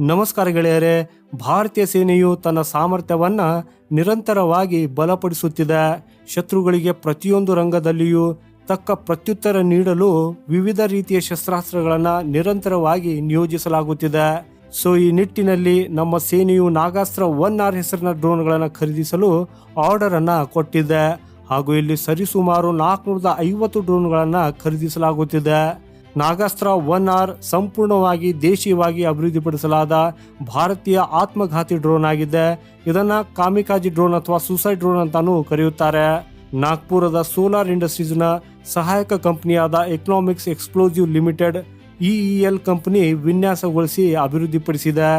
ನಮಸ್ಕಾರ ಗೆಳೆಯರೇ, ಭಾರತೀಯ ಸೇನೆಯು ತನ್ನ ಸಾಮರ್ಥ್ಯವನ್ನ ನಿರಂತರವಾಗಿ ಬಲಪಡಿಸುತ್ತಿದೆ. ಶತ್ರುಗಳಿಗೆ ಪ್ರತಿಯೊಂದು ರಂಗದಲ್ಲಿಯೂ ತಕ್ಕ ಪ್ರತ್ಯುತ್ತರ ನೀಡಲು ವಿವಿಧ ರೀತಿಯ ಶಸ್ತ್ರಾಸ್ತ್ರಗಳನ್ನು ನಿರಂತರವಾಗಿ ನಿಯೋಜಿಸಲಾಗುತ್ತಿದೆ. ಸೊ, ಈ ನಿಟ್ಟಿನಲ್ಲಿ ನಮ್ಮ ಸೇನೆಯು ನಾಗಾಸ್ತ್ರ ಒನ್ ಆರ್ ಹೆಸರಿನ ಡ್ರೋನ್ಗಳನ್ನು ಖರೀದಿಸಲು ಆರ್ಡರ್ ಅನ್ನು ಕೊಟ್ಟಿದೆ. ಹಾಗೂ ಇಲ್ಲಿ ಸರಿಸುಮಾರು ನಾಲ್ಕುನೂರದ ಐವತ್ತು ಡ್ರೋನ್ಗಳನ್ನು ಖರೀದಿಸಲಾಗುತ್ತಿದೆ. ನಾಗಾಸ್ತ್ರ ಒನ್ ಆರ್ ಸಂಪೂರ್ಣವಾಗಿ ದೇಶೀಯವಾಗಿ ಅಭಿವೃದ್ಧಿಪಡಿಸಲಾದ ಭಾರತೀಯ ಆತ್ಮಘಾತಿ ಡ್ರೋನ್ ಆಗಿದೆ. ಇದನ್ನ ಕಾಮಿಕಾಜಿ ಡ್ರೋನ್ ಅಥವಾ ಸೂಸೈಡ್ ಡ್ರೋನ್ ಅಂತಾನೂ ಕರೆಯುತ್ತಾರೆ. ನಾಗ್ಪುರದ ಸೋಲಾರ್ ಇಂಡಸ್ಟ್ರೀಸ್ನ ಸಹಾಯಕ ಕಂಪನಿಯಾದ economics explosive limited EEL company ವಿನ್ಯಾಸಗೊಳಿಸಿ ಅಭಿವೃದ್ಧಿಪಡಿಸಿದೆ.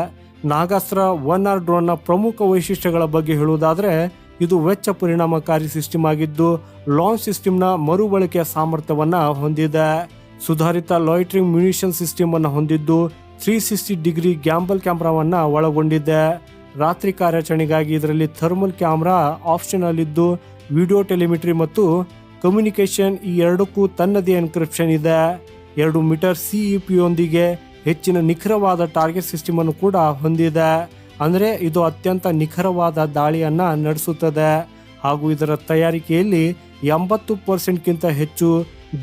ನಾಗಾಸ್ತ್ರ ಒನ್ ಆರ್ ಡ್ರೋನ್ನ ಪ್ರಮುಖ ವೈಶಿಷ್ಟ್ಯಗಳ ಬಗ್ಗೆ ಹೇಳುವುದಾದರೆ, ಇದು ವೆಚ್ಚ ಪರಿಣಾಮಕಾರಿ ಸಿಸ್ಟಮ್ ಆಗಿದ್ದು, ಲಾಂಚ್ ಸಿಸ್ಟಮ್ನ ಮರುಬಳಕೆಯ ಸಾಮರ್ಥ್ಯವನ್ನು ಹೊಂದಿದೆ. ಸುಧಾರಿತ ಲಾಯ್ಟ್ರಿಂಗ್ ಮ್ಯುನಿಷನ್ ಸಿಸ್ಟಮ್ ಅನ್ನು ಹೊಂದಿದ್ದು ತ್ರೀ ಸಿಕ್ಸ್ಟಿ ಡಿಗ್ರಿ ಗ್ಯಾಂಬಲ್ ಕ್ಯಾಮ್ರಾವನ್ನ ಒಳಗೊಂಡಿದೆ. ರಾತ್ರಿ ಕಾರ್ಯಾಚರಣೆಗಾಗಿ ಇದರಲ್ಲಿ ಥರ್ಮಲ್ ಕ್ಯಾಮ್ರಾ ಆಪ್ಷನ್ ಅಲ್ಲಿದ್ದು ವಿಡಿಯೋ ಟೆಲಿಮಿಟ್ರಿ ಮತ್ತು ಕಮ್ಯುನಿಕೇಷನ್ ಈ ಎರಡಕ್ಕೂ ತನ್ನದೇ ಎನ್ಕ್ರಿಪ್ಷನ್ ಇದೆ. ಎರಡು ಮೀಟರ್ ಸಿಇಪಿಯೊಂದಿಗೆ ಹೆಚ್ಚಿನ ನಿಖರವಾದ ಟಾರ್ಗೆಟ್ ಸಿಸ್ಟಮ್ ಅನ್ನು ಕೂಡ ಹೊಂದಿದೆ. ಅಂದರೆ ಇದು ಅತ್ಯಂತ ನಿಖರವಾದ ದಾಳಿಯನ್ನು ನಡೆಸುತ್ತದೆ. ಹಾಗೂ ಇದರ ತಯಾರಿಕೆಯಲ್ಲಿ ಎಂಬತ್ತು ಪರ್ಸೆಂಟ್ಗಿಂತ ಹೆಚ್ಚು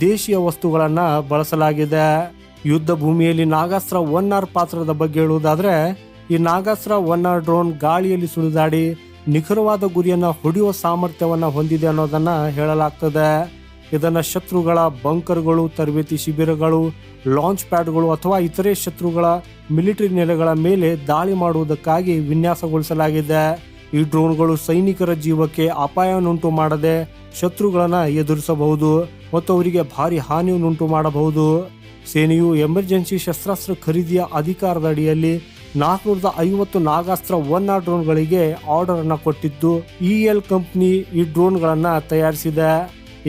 ದೇಶೀಯ ವಸ್ತುಗಳನ್ನು ಬಳಸಲಾಗಿದೆ. ಯುದ್ಧ ಭೂಮಿಯಲ್ಲಿ ನಾಗಾಸ್ತ್ರ ಒನ್ ಆರ್ ಪಾತ್ರದ ಬಗ್ಗೆ ಹೇಳುವುದಾದ್ರೆ, ಈ ನಾಗಾಸ್ತ್ರ ಒನ್ ಆರ್ ಡ್ರೋನ್ ಗಾಳಿಯಲ್ಲಿ ಸುಳಿದಾಡಿ ನಿಖರವಾದ ಗುರಿಯನ್ನು ಹೊಡೆಯುವ ಸಾಮರ್ಥ್ಯವನ್ನು ಹೊಂದಿದೆ ಅನ್ನೋದನ್ನ ಹೇಳಲಾಗ್ತದೆ. ಇದನ್ನು ಶತ್ರುಗಳ ಬಂಕರ್ಗಳು, ತರಬೇತಿ ಶಿಬಿರಗಳು, ಲಾಂಚ್ ಪ್ಯಾಡ್ಗಳು ಅಥವಾ ಇತರೆ ಶತ್ರುಗಳ ಮಿಲಿಟರಿ ನೆಲೆಗಳ ಮೇಲೆ ದಾಳಿ ಮಾಡುವುದಕ್ಕಾಗಿ ವಿನ್ಯಾಸಗೊಳಿಸಲಾಗಿದೆ. ಈ ಡ್ರೋನ್ಗಳು ಸೈನಿಕರ ಜೀವಕ್ಕೆ ಅಪಾಯವನ್ನುಂಟು ಮಾಡದೆ ಶತ್ರುಗಳನ್ನು ಎದುರಿಸಬಹುದು ಮತ್ತು ಅವರಿಗೆ ಭಾರಿ ಹಾನಿಯನ್ನುಂಟು ಮಾಡಬಹುದು. ಸೇನೆಯು ಎಮರ್ಜೆನ್ಸಿ ಶಸ್ತ್ರಾಸ್ತ್ರ ಖರೀದಿಯ ಅಧಿಕಾರದ ಅಡಿಯಲ್ಲಿ ನಾಲ್ಕುನೂರದ ಐವತ್ತು ನಾಗಾಸ್ತ್ರ ಒನ್ ಆರ್ ಡ್ರೋನ್ಗಳಿಗೆ ಆರ್ಡರ್ ಅನ್ನು ಕೊಟ್ಟಿದ್ದು ಎಲ್ ಕಂಪ್ನಿ ಈ ಡ್ರೋನ್ಗಳನ್ನು ತಯಾರಿಸಿದೆ.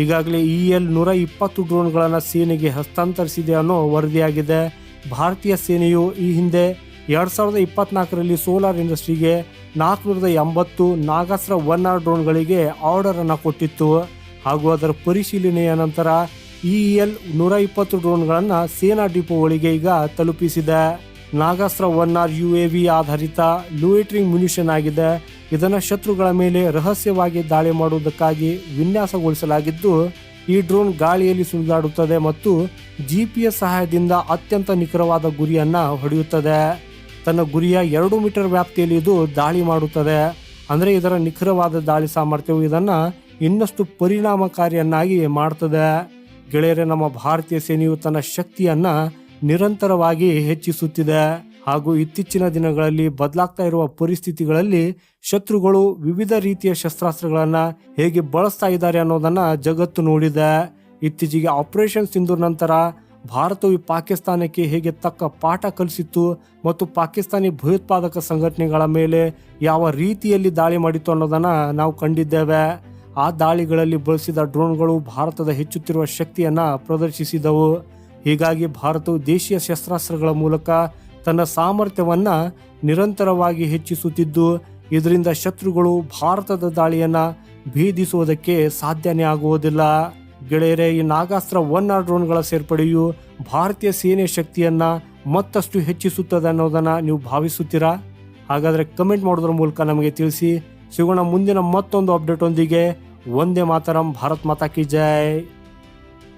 ಈಗಾಗಲೇ ಇ ಎಲ್ ನೂರ ಇಪ್ಪತ್ತು ಡ್ರೋನ್ಗಳನ್ನು ಸೇನೆಗೆ ಹಸ್ತಾಂತರಿಸಿದೆ ಅನ್ನೋ ವರದಿಯಾಗಿದೆ. ಭಾರತೀಯ ಸೇನೆಯು ಈ ಹಿಂದೆ ಎರಡ್ ಸಾವಿರದ ಇಪ್ಪತ್ನಾಲ್ಕರಲ್ಲಿ ಸೋಲಾರ್ ಇಂಡಸ್ಟ್ರಿಗೆ ನಾಲ್ಕುನೂರದ ಎಂಬತ್ತು ನಾಗಾಸ್ತ್ರ ಒನ್ ಆರ್ ಡ್ರೋನ್ಗಳಿಗೆ ಆರ್ಡರ್ ಅನ್ನು ಕೊಟ್ಟಿತ್ತು. ಹಾಗೂ ಅದರ ಪರಿಶೀಲನೆಯ ನಂತರ ಇ ಎಲ್ ನೂರ ಇಪ್ಪತ್ತು ಡ್ರೋನ್ಗಳನ್ನು ಸೇನಾ ಡಿಪೋಗಳಿಗೆ ಈಗ ತಲುಪಿಸಿದೆ. Nagastra one R U A V ಆಧಾರಿತ ಲೂಯಿಟ್ರಿಂಗ್ ಮ್ಯುನಿಷನ್ ಆಗಿದೆ. ಇದನ್ನು ಶತ್ರುಗಳ ಮೇಲೆ ರಹಸ್ಯವಾಗಿ ದಾಳಿ ಮಾಡುವುದಕ್ಕಾಗಿ ವಿನ್ಯಾಸಗೊಳಿಸಲಾಗಿದ್ದು, ಈ ಡ್ರೋನ್ ಗಾಳಿಯಲ್ಲಿ ಸುಳಿದಾಡುತ್ತದೆ ಮತ್ತು ಜಿ ಪಿ ಎಸ್ ಸಹಾಯದಿಂದ ಅತ್ಯಂತ ನಿಖರವಾದ ಗುರಿಯನ್ನ ಹೊಡೆಯುತ್ತದೆ. ತನ್ನ ಗುರಿಯ ಎರಡು ಮೀಟರ್ ವ್ಯಾಪ್ತಿಯಲ್ಲಿ ಇದು ದಾಳಿ ಮಾಡುತ್ತದೆ. ಅಂದರೆ ಇದರ ನಿಖರವಾದ ದಾಳಿ ಸಾಮರ್ಥ್ಯವು ಇದನ್ನು ಇನ್ನಷ್ಟು ಪರಿಣಾಮಕಾರಿಯನ್ನಾಗಿ ಮಾಡ್ತದೆ. ಗೆಳೆಯರೆ, ನಮ್ಮ ಭಾರತೀಯ ಸೇನೆಯು ತನ್ನ ಶಕ್ತಿಯನ್ನ ನಿರಂತರವಾಗಿ ಹೆಚ್ಚಿಸುತ್ತಿದೆ. ಹಾಗೂ ಇತ್ತೀಚಿನ ದಿನಗಳಲ್ಲಿ ಬದಲಾಗ್ತಾ ಇರುವ ಪರಿಸ್ಥಿತಿಗಳಲ್ಲಿ ಶತ್ರುಗಳು ವಿವಿಧ ರೀತಿಯ ಶಸ್ತ್ರಾಸ್ತ್ರಗಳನ್ನು ಹೇಗೆ ಬಳಸ್ತಾ ಇದ್ದಾರೆ ಅನ್ನೋದನ್ನ ಜಗತ್ತು ನೋಡಿದೆ. ಇತ್ತೀಚೆಗೆ ಆಪರೇಷನ್ ಸಿಂಧೂರ್ ನಂತರ ಭಾರತವು ಪಾಕಿಸ್ತಾನಕ್ಕೆ ಹೇಗೆ ತಕ್ಕ ಪಾಠ ಕಲಿಸಿತ್ತು ಮತ್ತು ಪಾಕಿಸ್ತಾನಿ ಭಯೋತ್ಪಾದಕ ಸಂಘಟನೆಗಳ ಮೇಲೆ ಯಾವ ರೀತಿಯಲ್ಲಿ ದಾಳಿ ಮಾಡಿತ್ತು ಅನ್ನೋದನ್ನು ನಾವು ಕಂಡಿದ್ದೇವೆ. ಆ ದಾಳಿಗಳಲ್ಲಿ ಬಳಸಿದ ಡ್ರೋನ್ಗಳು ಭಾರತದ ಹೆಚ್ಚುತ್ತಿರುವ ಶಕ್ತಿಯನ್ನ ಪ್ರದರ್ಶಿಸಿದವು. ಹೀಗಾಗಿ ಭಾರತವು ದೇಶೀಯ ಶಸ್ತ್ರಾಸ್ತ್ರಗಳ ಮೂಲಕ ತನ್ನ ಸಾಮರ್ಥ್ಯವನ್ನ ನಿರಂತರವಾಗಿ ಹೆಚ್ಚಿಸುತ್ತಿದ್ದು, ಇದರಿಂದ ಶತ್ರುಗಳು ಭಾರತದ ದಾಳಿಯನ್ನ ಭೇದಿಸುವುದಕ್ಕೆ ಸಾಧ್ಯನೇ ಆಗುವುದಿಲ್ಲ. ಗೆಳೆಯರೆ, ಈ ನಾಗಾಸ್ತ್ರ ಒನ್ ಆರ್ ಡ್ರೋನ್ಗಳ ಸೇರ್ಪಡೆಯು ಭಾರತೀಯ ಸೇನೆ ಶಕ್ತಿಯನ್ನ ಮತ್ತಷ್ಟು ಹೆಚ್ಚಿಸುತ್ತದೆ ಅನ್ನೋದನ್ನ ನೀವು ಭಾವಿಸುತ್ತೀರಾ? ಹಾಗಾದ್ರೆ ಕಮೆಂಟ್ ಮಾಡೋದ್ರ ಮೂಲಕ ನಮಗೆ ತಿಳಿಸಿ. ಸಿಗೋಣ ಮುಂದಿನ ಮತ್ತೊಂದು ಅಪ್ಡೇಟ್ ಒಂದಿಗೆ. ಒಂದೇ ಮಾತರಂ, ಭಾರತ್ ಮಾತಾ ಕಿ ಜೈ.